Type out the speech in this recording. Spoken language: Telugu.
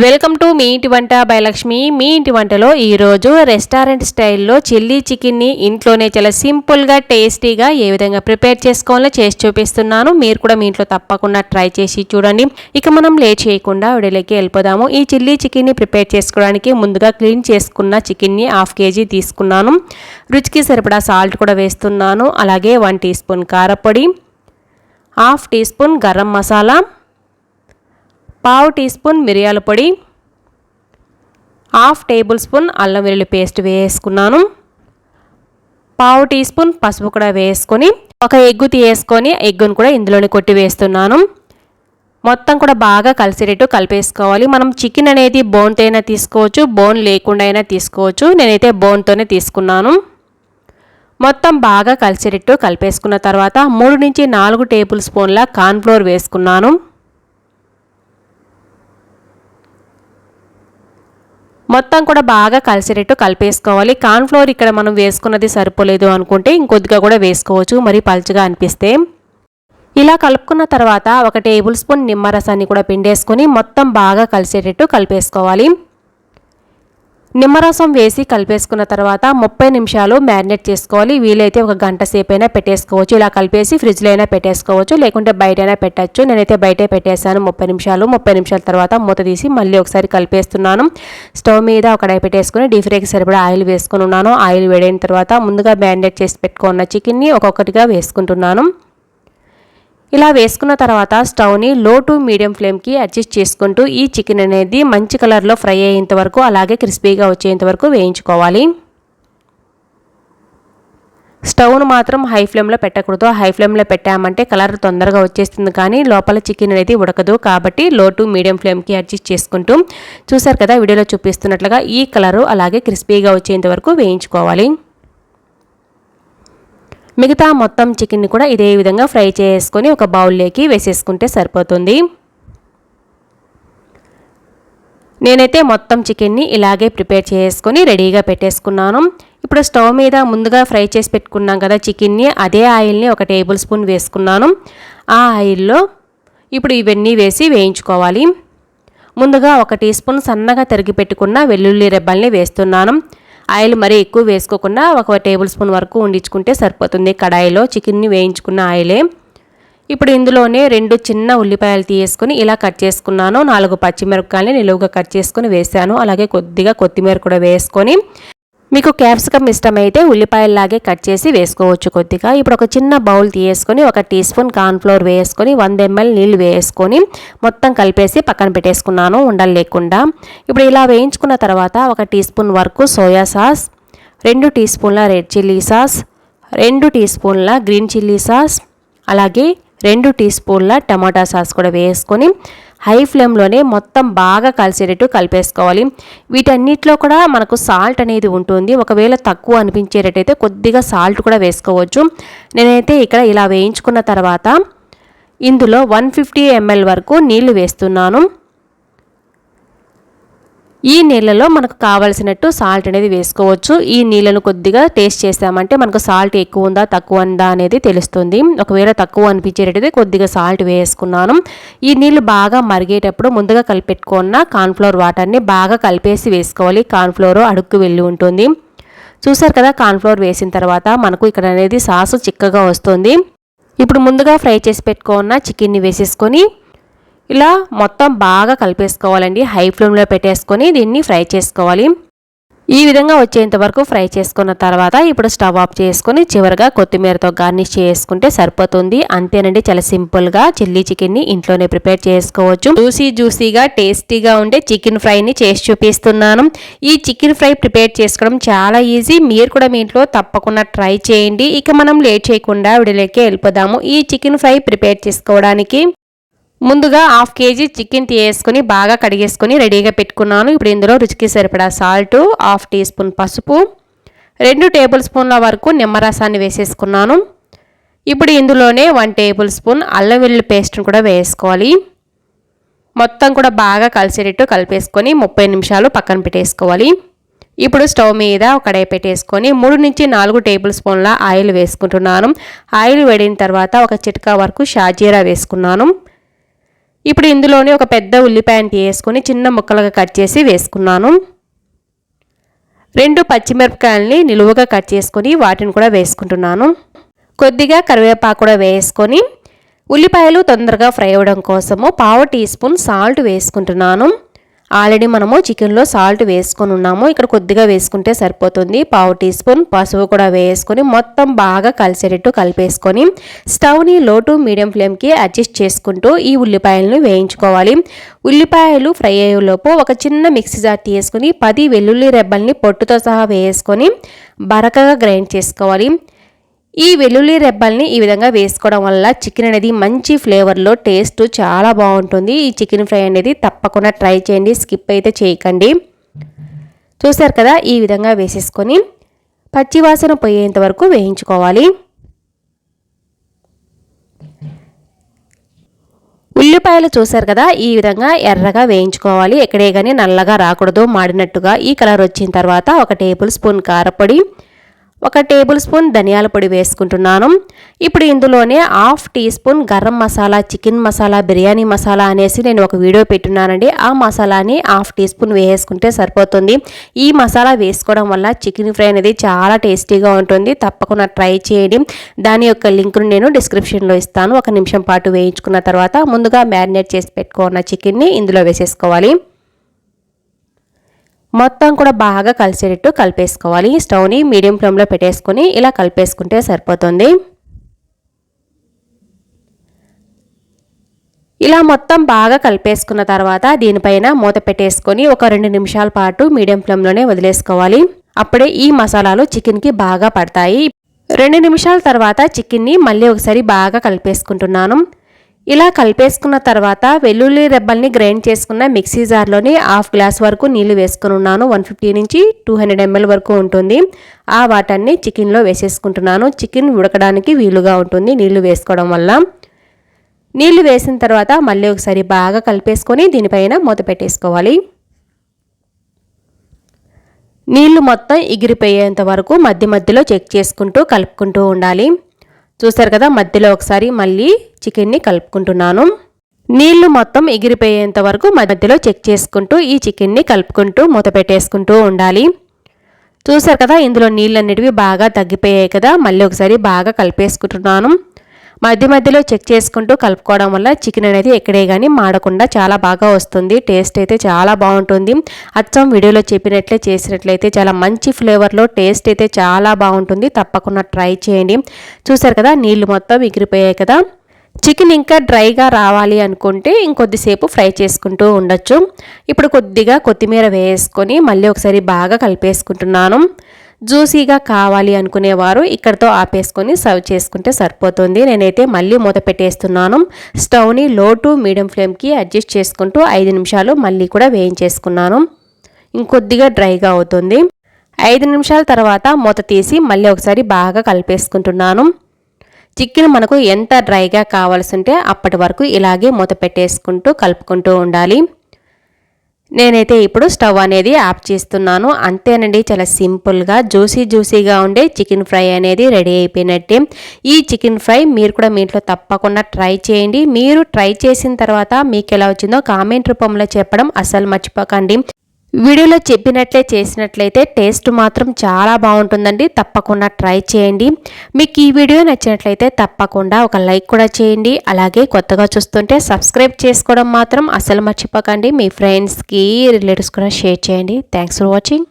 వెల్కమ్ టు మీ ఇంటి వంట బైలక్ష్మి. మీ ఇంటి వంటలో ఈరోజు రెస్టారెంట్ స్టైల్లో చిల్లీ చికెన్ని ఇంట్లోనే చాలా సింపుల్గా టేస్టీగా ఏ విధంగా ప్రిపేర్ చేసుకోవాలో చేసి చూపిస్తున్నాను. మీరు కూడా మీ ఇంట్లో తప్పకుండా ట్రై చేసి చూడండి. ఇక మనం లే చేయకుండా విడిలోకి వెళ్ళిపోదాము. ఈ చిల్లీ చికెన్ని ప్రిపేర్ చేసుకోవడానికి ముందుగా క్లీన్ చేసుకున్న చికెన్ని హాఫ్ కేజీ తీసుకున్నాను. రుచికి సరిపడా సాల్ట్ కూడా వేస్తున్నాను. అలాగే వన్ టీ స్పూన్ కారపొడి half tea spoon garam masala పావు టీ స్పూన్ మిరియాల పొడి హాఫ్ టేబుల్ స్పూన్ అల్లం వెల్లుల్లి పేస్ట్ వేసుకున్నాను. పావు టీ స్పూన్ పసుపు కూడా వేసుకొని ఒక ఎగ్గు తీసేసుకొని ఎగ్గును కూడా ఇందులోనే కొట్టి వేస్తున్నాను. మొత్తం కూడా బాగా కలిసేటట్టు కలిపేసుకోవాలి. మనం చికెన్ అనేది బోన్తో అయినా తీసుకోవచ్చు బోన్ లేకుండా అయినా తీసుకోవచ్చు. నేనైతే బోన్తోనే తీసుకున్నాను. మొత్తం బాగా కలిసేటట్టు కలిపేసుకున్న తర్వాత మూడు నుంచి నాలుగు టేబుల్ స్పూన్ల కార్న్ఫ్లోర్ వేసుకున్నాను. మొత్తం కూడా బాగా కలిసేటట్టు కలిపేసుకోవాలి. కార్న్ఫ్లోర్ ఇక్కడ మనం వేసుకున్నది సరిపోలేదు అనుకుంటే ఇంకొద్దిగా కూడా వేసుకోవచ్చు. మరి పలుచగా అనిపిస్తే ఇలా కలుపుకున్న తర్వాత ఒక టేబుల్ స్పూన్ నిమ్మరసాన్ని కూడా పిండేసుకొని మొత్తం బాగా కలిసేటట్టు కలిపేసుకోవాలి. నిమ్మరసం వేసి కలిపేసుకున్న తర్వాత ముప్పై నిమిషాలు మ్యారినేట్ చేసుకోవాలి. వీలైతే ఒక గంట సేపైనా పెట్టేసుకోవచ్చు. ఇలా కలిపేసి ఫ్రిడ్జ్లో అయినా పెట్టేసుకోవచ్చు. లేకుంటే బయటైనా పెట్టచ్చు. నేనైతే బయటే పెట్టేశాను ముప్పై నిమిషాలు. ముప్పై నిమిషాల తర్వాత మూత తీసి మళ్ళీ ఒకసారి కలిపేస్తున్నాను. స్టవ్ మీద ఒక డై పెట్టేసుకుని డీప్ ఫ్రైకి సరిపడా ఆయిల్ వేసుకుని ఉన్నాను. ఆయిల్ వేడైన తర్వాత ముందుగా మ్యారినేట్ చేసి పెట్టుకున్న చికెన్ని ఒక్కొక్కటిగా వేసుకుంటున్నాను. ఇలా వేసుకున్న తర్వాత స్టవ్ని లో టు మీడియం ఫ్లేమ్కి అడ్జస్ట్ చేసుకుంటూ ఈ చికెన్ అనేది మంచి కలర్లో ఫ్రై అయ్యేంత వరకు అలాగే క్రిస్పీగా వచ్చేంత వరకు వేయించుకోవాలి. స్టవ్ను మాత్రం హై ఫ్లేమ్లో పెట్టకూడదు. హై ఫ్లేమ్లో పెట్టామంటే కలర్ తొందరగా వచ్చేస్తుంది కానీ లోపల చికెన్ అనేది ఉడకదు కాబట్టి లో టు మీడియం ఫ్లేమ్కి అడ్జస్ట్ చేసుకుంటూ చూసారు కదా వీడియోలో చూపిస్తున్నట్లుగా ఈ కలరు అలాగే క్రిస్పీగా వచ్చేంత వరకు వేయించుకోవాలి. మిగతా మొత్తం చికెన్ని కూడా ఇదే విధంగా ఫ్రై చేసుకొని ఒక బౌల్లోకి వేసేసుకుంటే సరిపోతుంది. నేనైతే మొత్తం చికెన్ని ఇలాగే ప్రిపేర్ చేసుకొని రెడీగా పెట్టేసుకున్నాను. ఇప్పుడు స్టవ్ మీద ముందుగా ఫ్రై చేసి పెట్టుకున్నాం కదా చికెన్ని అదే ఆయిల్ని ఒక టేబుల్ స్పూన్ వేసుకున్నాను. ఆ ఆయిల్లో ఇప్పుడు ఇవన్నీ వేసి వేయించుకోవాలి. ముందుగా ఒక టీ స్పూన్ సన్నగా తరిగి పెట్టుకున్న వెల్లుల్లి రెబ్బల్ని వేస్తున్నాను. ఆయిల్ మరీ ఎక్కువ వేసుకోకుండా ఒక టేబుల్ స్పూన్ వరకు ఉండించుకుంటే సరిపోతుంది. కడాయిలో చికెన్ని వేయించుకున్న ఆయిలే. ఇప్పుడు ఇందులోనే రెండు చిన్న ఉల్లిపాయలు తీసుకొని ఇలా కట్ చేసుకున్నాను. నాలుగు పచ్చిమిరపకాయలని నిలువుగా కట్ చేసుకొని వేసాను అలాగే కొద్దిగా కొత్తిమీర కూడా వేసుకొని మీకు క్యాప్సికమ్ ఇష్టమైతే ఉల్లిపాయల్లాగే కట్ చేసి వేసుకోవచ్చు కొద్దిగా. ఇప్పుడు ఒక చిన్న బౌల్ తీసుకొని ఒక టీ స్పూన్ కార్న్ఫ్లోర్ వేసుకొని వంద ఎంఎల్ నీళ్ళు వేసుకొని మొత్తం కలిపేసి పక్కన పెట్టేసుకున్నాను ఉండలు లేకుండా. ఇప్పుడు ఇలా వేయించుకున్న తర్వాత ఒక టీ స్పూన్ వరకు సోయా సాస్ రెండు టీ స్పూన్ల రెడ్ చిల్లీ సాస్ రెండు టీ స్పూన్ల గ్రీన్ చిల్లీ సాస్ అలాగే రెండు టీ స్పూన్ల టమాటా సాస్ కూడా వేసుకొని హై ఫ్లేమ్లోనే మొత్తం బాగా కలిసేటట్టు కలిపేసుకోవాలి. వీటన్నిటిలో కూడా మనకు సాల్ట్ అనేది ఉంటుంది. ఒకవేళ తక్కువ అనిపించేటట్టయితే కొద్దిగా సాల్ట్ కూడా వేసుకోవచ్చు. నేనైతే ఇక్కడ ఇలా వేయించుకున్న తర్వాత ఇందులో వన్ ఫిఫ్టీ ఎంఎల్ వరకు నీళ్ళు వేస్తున్నాను. ఈ నీళ్ళలో మనకు కావలసినట్టు సాల్ట్ అనేది వేసుకోవచ్చు. ఈ నీళ్ళను కొద్దిగా టేస్ట్ చేసామంటే మనకు సాల్ట్ ఎక్కువ ఉందా తక్కువ ఉందా అనేది తెలుస్తుంది. ఒకవేళ తక్కువ అనిపించేటట్టయితే కొద్దిగా సాల్ట్ వేసుకున్నాను. ఈ నీళ్ళు బాగా మరిగేటప్పుడు ముందుగా కలిపెట్టుకున్న కార్న్ఫ్లోర్ వాటర్ని బాగా కలిపేసి వేసుకోవాలి. కార్న్ఫ్లోర్ అడుక్కు వెళ్ళి ఉంటుంది. చూసారు కదా కార్న్ఫ్లోర్ వేసిన తర్వాత మనకు ఇక్కడ అనేది సాసు చిక్కగా వస్తుంది. ఇప్పుడు ముందుగా ఫ్రై చేసి పెట్టుకున్న చికెన్ని వేసేసుకొని ఇలా మొత్తం బాగా కలిపేసుకోవాలండి. హై ఫ్లేమ్లో పెట్టేసుకొని దీన్ని ఫ్రై చేసుకోవాలి. ఈ విధంగా వచ్చేంత వరకు ఫ్రై చేసుకున్న తర్వాత ఇప్పుడు స్టవ్ ఆఫ్ చేసుకొని చివరిగా కొత్తిమీరతో గార్నిష్ చేసుకుంటే సరిపోతుంది. అంతేనండి చాలా సింపుల్గా చిల్లీ చికెన్ని ఇంట్లోనే ప్రిపేర్ చేసుకోవచ్చు. జ్యూసీ జ్యూసీగా టేస్టీగా ఉండే చికెన్ ఫ్రైని చేసి చూపిస్తున్నాను. ఈ చికెన్ ఫ్రై ప్రిపేర్ చేసుకోవడం చాలా ఈజీ. మీరు కూడా మీ ఇంట్లో తప్పకుండా ట్రై చేయండి. ఇక మనం లేట్ చేయకుండా విడిలోకి వెళ్ళిపోదాము. ఈ చికెన్ ఫ్రై ప్రిపేర్ చేసుకోవడానికి ముందుగా హాఫ్ కేజీ చికెన్ తీసుకొని బాగా కడిగేసుకొని రెడీగా పెట్టుకున్నాను. ఇప్పుడు ఇందులో రుచికి సరిపడా సాల్ట్ హాఫ్ టీ స్పూన్ పసుపు రెండు టేబుల్ స్పూన్ల వరకు నిమ్మరసాన్ని వేసేసుకున్నాను. ఇప్పుడు ఇందులోనే వన్ టేబుల్ స్పూన్ అల్లం వెల్లుల్లి పేస్ట్ని కూడా వేసుకోవాలి. మొత్తం కూడా బాగా కలిసేటట్టు కలిపేసుకొని ముప్పై నిమిషాలు పక్కన పెట్టేసుకోవాలి. ఇప్పుడు స్టవ్ మీద ఒక కడాయి పెట్టేసుకొని మూడు నుంచి నాలుగు టేబుల్ స్పూన్ల ఆయిల్ వేసుకుంటున్నాను. ఆయిల్ వేడిన తర్వాత ఒక చిట్కా వరకు షాజీరా వేసుకున్నాను. ఇప్పుడు ఇందులోనే ఒక పెద్ద ఉల్లిపాయను వేసుకొని చిన్న ముక్కలుగా కట్ చేసి వేసుకున్నాను. రెండు పచ్చిమిరపకాయలని నిలువుగా కట్ చేసుకొని వాటిని కూడా వేసుకుంటున్నాను. కొద్దిగా కరివేపాకు కూడా వేసుకొని ఉల్లిపాయలు తొందరగా ఫ్రై అవ్వడం కోసము పావు టీ స్పూన్ సాల్ట్ వేసుకుంటున్నాను. ఆల్రెడీ మనము చికెన్లో సాల్ట్ వేసుకొని ఉన్నాము. ఇక్కడ కొద్దిగా వేసుకుంటే సరిపోతుంది. పావు టీ స్పూన్ పసుపు కూడా వేసుకొని మొత్తం బాగా కలిసేటట్టు కలిపేసుకొని స్టవ్ని లో టు మీడియం ఫ్లేమ్కి అడ్జస్ట్ చేసుకుంటూ ఈ ఉల్లిపాయలను వేయించుకోవాలి. ఉల్లిపాయలు ఫ్రై అయ్యేలోపు ఒక చిన్న మిక్సీ జార్ తీసుకుని పది వెల్లుల్లి రెబ్బల్ని పొట్టుతో సహా వేసుకొని బరకగా గ్రైండ్ చేసుకోవాలి. ఈ వెల్లుల్లి రెబ్బల్ని ఈ విధంగా వేసుకోవడం వల్ల చికెన్ అనేది మంచి ఫ్లేవర్లో టేస్ట్ చాలా బాగుంటుంది. ఈ చికెన్ ఫ్రై అనేది తప్పకుండా ట్రై చేయండి స్కిప్ అయితే చేయకండి. చూసారు కదా ఈ విధంగా వేసేసుకొని పచ్చివాసన పోయేంత వరకు వేయించుకోవాలి. ఉల్లిపాయలు చూసారు కదా ఈ విధంగా ఎర్రగా వేయించుకోవాలి. ఎక్కడే కానీ నల్లగా రాకూడదు మాడినట్టుగా. ఈ కలర్ వచ్చిన తర్వాత ఒక టేబుల్ స్పూన్ కారపొడి ఒక టేబుల్ స్పూన్ ధనియాల పొడి వేసుకుంటున్నాను. ఇప్పుడు ఇందులోనే half tea spoon garam masala chicken masala biryani masala అనేసి నేను ఒక వీడియో పెట్టున్నానండి ఆ మసాలాని హాఫ్ టీ స్పూన్ వేసుకుంటే సరిపోతుంది. ఈ మసాలా వేసుకోవడం వల్ల చికెన్ ఫ్రై అనేది చాలా టేస్టీగా ఉంటుంది. తప్పకుండా ట్రై చేయండి. దాని యొక్క లింక్ను నేను డిస్క్రిప్షన్లో ఇస్తాను. ఒక నిమిషం పాటు వేయించుకున్న తర్వాత ముందుగా మ్యారినేట్ చేసి పెట్టుకున్న చికెన్ని ఇందులో వేసేసుకోవాలి. మొత్తం కూడా బాగా కలిసేటట్టు కలిపేసుకోవాలి. స్టవ్ని మీడియం ఫ్లేమ్లో పెట్టేసుకొని ఇలా కలిపేసుకుంటే సరిపోతుంది. ఇలా మొత్తం బాగా కలిపేసుకున్న తర్వాత దీనిపైన మూత పెట్టేసుకొని ఒక రెండు నిమిషాల పాటు మీడియం ఫ్లేమ్లోనే వదిలేసుకోవాలి. అప్పుడే ఈ మసాలాలు చికెన్కి బాగా పడతాయి. రెండు నిమిషాల తర్వాత చికెన్ని మళ్ళీ ఒకసారి బాగా కలిపేసుకుంటున్నాను. ఇలా కలిపేసుకున్న తర్వాత వెల్లుల్లి రెబ్బల్ని గ్రైండ్ చేసుకున్న మిక్సీ జార్లోని హాఫ్ గ్లాస్ వరకు నీళ్ళు వేసుకుని ఉన్నాను వన్ ఫిఫ్టీ నుంచి టూ హండ్రెడ్ ఎంఎల్ వరకు ఉంటుంది. ఆ వాటర్ని చికెన్లో వేసేసుకుంటున్నాను. చికెన్ ఉడకడానికి వీలుగా ఉంటుంది నీళ్ళు వేసుకోవడం వల్ల. నీళ్ళు వేసిన తర్వాత మళ్ళీ ఒకసారి బాగా కలిపేసుకొని దీనిపైన మూత పెట్టేసుకోవాలి. నీళ్ళు మొత్తం ఎగిరిపోయేంత వరకు మధ్య మధ్యలో చెక్ చేసుకుంటూ కలుపుకుంటూ ఉండాలి. చూస్తారు కదా మధ్యలో ఒకసారి మళ్ళీ చికెన్ని కలుపుకుంటున్నాను. నీళ్ళు మొత్తం ఎగిరిపోయేంత వరకు మధ్యలో చెక్ చేసుకుంటూ ఈ చికెన్ని కలుపుకుంటూ మూత పెట్టేసుకుంటూ ఉండాలి. చూసారు కదా ఇందులో నీళ్ళు అనేటివి బాగా తగ్గిపోయాయి కదా మళ్ళీ ఒకసారి బాగా కలిపేసుకుంటున్నాను. మధ్య మధ్యలో చెక్ చేసుకుంటూ కలుపుకోవడం వల్ల చికెన్ అనేది ఎక్కడే కానీ మాడకుండా చాలా బాగా వస్తుంది. టేస్ట్ అయితే చాలా బాగుంటుంది. అచ్చం వీడియోలో చెప్పినట్లే చేసినట్లయితే చాలా మంచి ఫ్లేవర్లో టేస్ట్ అయితే చాలా బాగుంటుంది. తప్పకుండా ట్రై చేయండి. చూసారు కదా నీళ్ళు మొత్తం ఎగిరిపోయాయి కదా. చికెన్ ఇంకా డ్రైగా రావాలి అనుకుంటే ఇంకొద్దిసేపు ఫ్రై చేసుకుంటూ ఉండొచ్చు. ఇప్పుడు కొద్దిగా కొత్తిమీర వేసుకొని మళ్ళీ ఒకసారి బాగా కలిపేసుకుంటున్నాను. జ్యూసీగా కావాలి అనుకునేవారు ఇక్కడతో ఆపేసుకొని సర్వ్ చేసుకుంటే సరిపోతుంది. నేనైతే మళ్ళీ మూత పెట్టేస్తున్నాను. స్టవ్ని లో టు మీడియం ఫ్లేమ్కి అడ్జస్ట్ చేసుకుంటూ ఐదు నిమిషాలు మళ్ళీ కూడా వేయించేసుకున్నాను. ఇంకొద్దిగా డ్రైగా అవుతుంది. ఐదు నిమిషాల తర్వాత మూత తీసి మళ్ళీ ఒకసారి బాగా కలిపేసుకుంటున్నాను. చికెన్ మనకు ఎంత డ్రైగా కావాల్సి ఉంటే అప్పటి వరకు ఇలాగే మూత పెట్టేసుకుంటూ కలుపుకుంటూ ఉండాలి. నేనైతే ఇప్పుడు స్టవ్ అనేది ఆఫ్ చేస్తున్నాను. అంతేనండి చాలా సింపుల్గా జ్యూసీ జ్యూసీగా ఉండే చికెన్ ఫ్రై అనేది రెడీ అయిపోయినట్టే. ఈ చికెన్ ఫ్రై మీరు కూడా మీ ఇంట్లో తప్పకుండా ట్రై చేయండి. మీరు ట్రై చేసిన తర్వాత మీకు ఎలా వచ్చిందో కామెంట్ రూపంలో చెప్పడం అసలు మర్చిపోకండి. వీడియోలో చెప్పినట్లే చేసినట్లయితే టేస్ట్ మాత్రం చాలా బాగుంటుందండి. తప్పకుండా ట్రై చేయండి. మీకు ఈ వీడియో నచ్చినట్లయితే తప్పకుండా ఒక లైక్ కూడా చేయండి. అలాగే కొత్తగా చూస్తుంటే సబ్స్క్రైబ్ చేసుకోవడం మాత్రం అసలు మర్చిపోకండి. మీ ఫ్రెండ్స్కి రిలేటివ్స్ కూడా షేర్ చేయండి. Thanks for watching.